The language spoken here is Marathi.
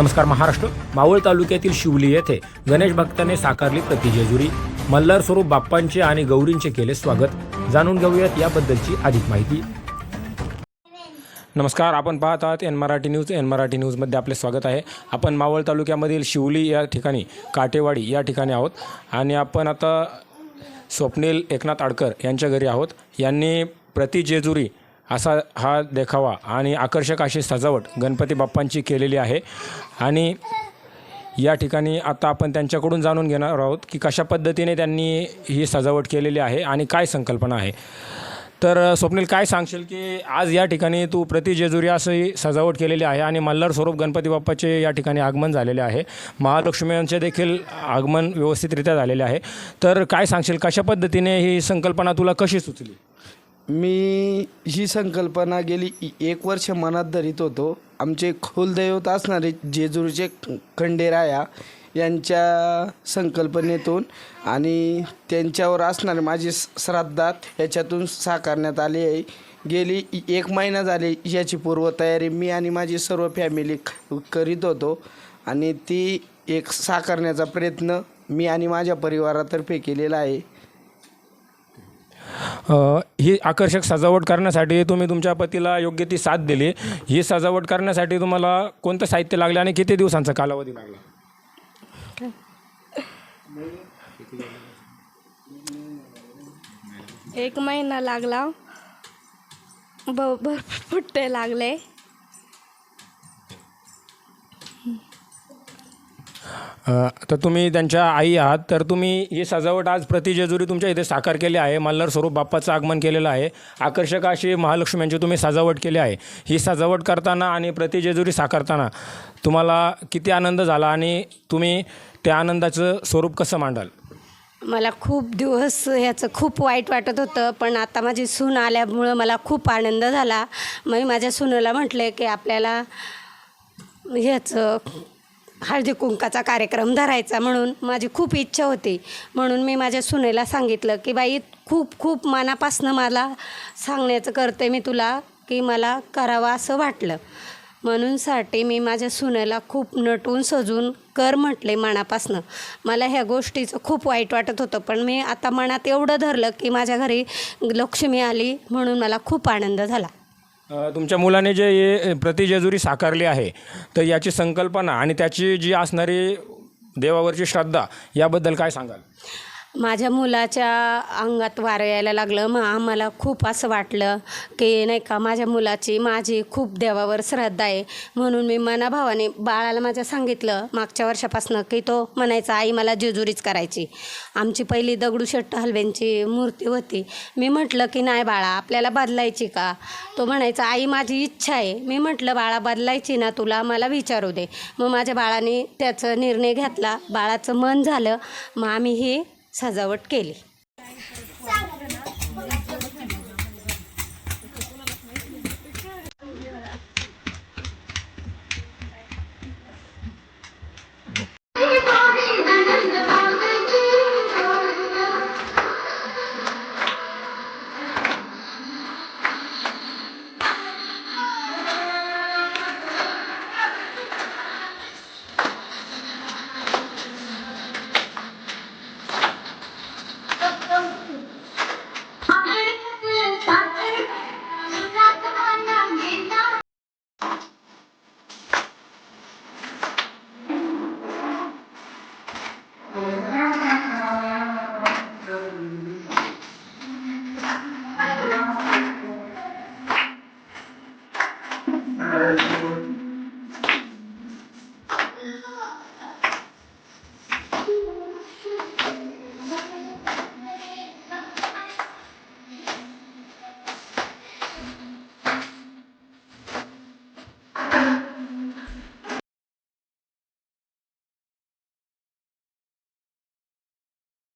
नमस्कार महाराष्ट्र. मावळ तालुक्यातील शिवली येथे गणेश भक्ताने साकारली प्रतिजेजुरी मल्हार स्वरूप बाप्पांचे आणि गौरींचे केले स्वागत. जाणून घेऊयात याबद्दलची अधिक माहिती. नमस्कार आपण पाहत आहात N Marathi news. N Marathi न्यूजमध्ये आपले स्वागत आहे. आपण मावळ तालुक्यामधील शिवली या ठिकाणी काटेवाडी या ठिकाणी आहोत. आणि आपण आता स्वप्नील एकनाथ आडकर यांच्या घरी आहोत. यांनी प्रति जेजुरी असा हा देखावा. आणि आकर्षक अशी सजावट गणपती बाप्पांची केलेली आहे. आणि या ठिकाणी आता आपण त्यांच्याकडून जाणून घेणार आहोत की कशा पद्धतीने त्यांनी ही सजावट केलेली आहे आणि काय संकल्पना आहे. तर स्वप्नील काय सांगशील की आज या ठिकाणी तू प्रति जेजुरी असंही सजावट केलेली आहे आणि मल्हार स्वरूप गणपती बाप्पाचे या ठिकाणी आगमन झालेले आहे. महालक्ष्मीचे देखील आगमन व्यवस्थितरित्या झालेले आहे. तर काय सांगशील कशा पद्धतीने ही संकल्पना तुला कशी सुचली? मी ही संकल्पना गेली एक वर्ष मनात धरीत होतो. आमचे कुलदैवत असणारे जेजुरीचे खंडेराया यांच्या संकल्पनेतून आणि त्यांच्यावर असणारे माझे श्राद्धात ह्याच्यातून साकारण्यात आले आहे. गेली एक महिना झाली याची पूर्वतयारी मी आणि माझी सर्व फॅमिली क- करीत होतो आणि ती एक साकारण्याचा प्रयत्न मी आणि माझ्या परिवारातर्फे केलेला आहे. ही आकर्षक सजावट करण्यासाठी तुम्ही तुमच्या पतीला योग्य ती साथ दिली. ही सजावट करण्यासाठी तुम्हाला कोणतं साहित्य लागलं आणि किती दिवसांचा कालावधी लागला? एक महिना लागला. ब भरपूर पुट्टे लागले. तर तुम्ही त्यांच्या आई आहात तर तुम्ही ही सजावट आज प्रति जेजुरी तुमच्या इथे साकार केली आहे. मल्हार स्वरूप बाप्पाचं आगमन केलेलं आहे. आकर्षक अशी महालक्ष्म्यांची तुम्ही सजावट केली आहे. ही सजावट करताना आणि प्रति जेजुरी साकारताना तुम्हाला किती आनंद झाला आणि तुम्ही त्या आनंदाचं स्वरूप कसं मांडाल? मला खूप दिवस ह्याचं खूप वाईट वाटत होतं पण आता माझी सून आल्यामुळं मला खूप आनंद झाला. मी माझ्या सुनेला म्हटले की आपल्याला ह्याचं हळदी कुंकाचा कार्यक्रम धरायचा म्हणून माझी खूप इच्छा होती. म्हणून मी माझ्या सुनेला सांगितलं की बाई खूप खूप मनापासनं मला सांगण्याचं करते मी तुला की मला करावं असं वाटलं. म्हणूनसाठी मी माझ्या सुनेला खूप नटून सजून कर म्हटले मनापासनं. मला ह्या गोष्टीचं खूप वाईट वाटत होतं पण मी आता मनात एवढं धरलं की माझ्या घरी लक्ष्मी आली म्हणून मला खूप आनंद झाला. तुमच्या मुलाने जे हे प्रतिजेजुरी साकारली आहे तर याची संकल्पना आणि त्याची जी असणारी देवावरची श्रद्धा याबद्दल काय सांगाल? माझ्या मुलाच्या अंगात वारं यायला लागलं. मग आम्हाला खूप असं वाटलं की नाही का माझ्या मुलाची माझी खूप देवावर श्रद्धा आहे. म्हणून मी मनाभावाने बाळाला माझ्या सांगितलं मागच्या वर्षापासून की तो म्हणायचा आई मला जेजुरीच करायची. आमची पहिली दगडूशेट्ट हलव्यांची मूर्ती होती. मी म्हटलं की नाही बाळा आपल्याला बदलायची का? तो म्हणायचा आई माझी इच्छा आहे. मी म्हटलं बाळा बदलायची ना तुला मला विचारू दे. मग माझ्या बाळाने त्याचं निर्णय घेतला. बाळाचं मन झालं. मग आम्ही ही सजावट केली.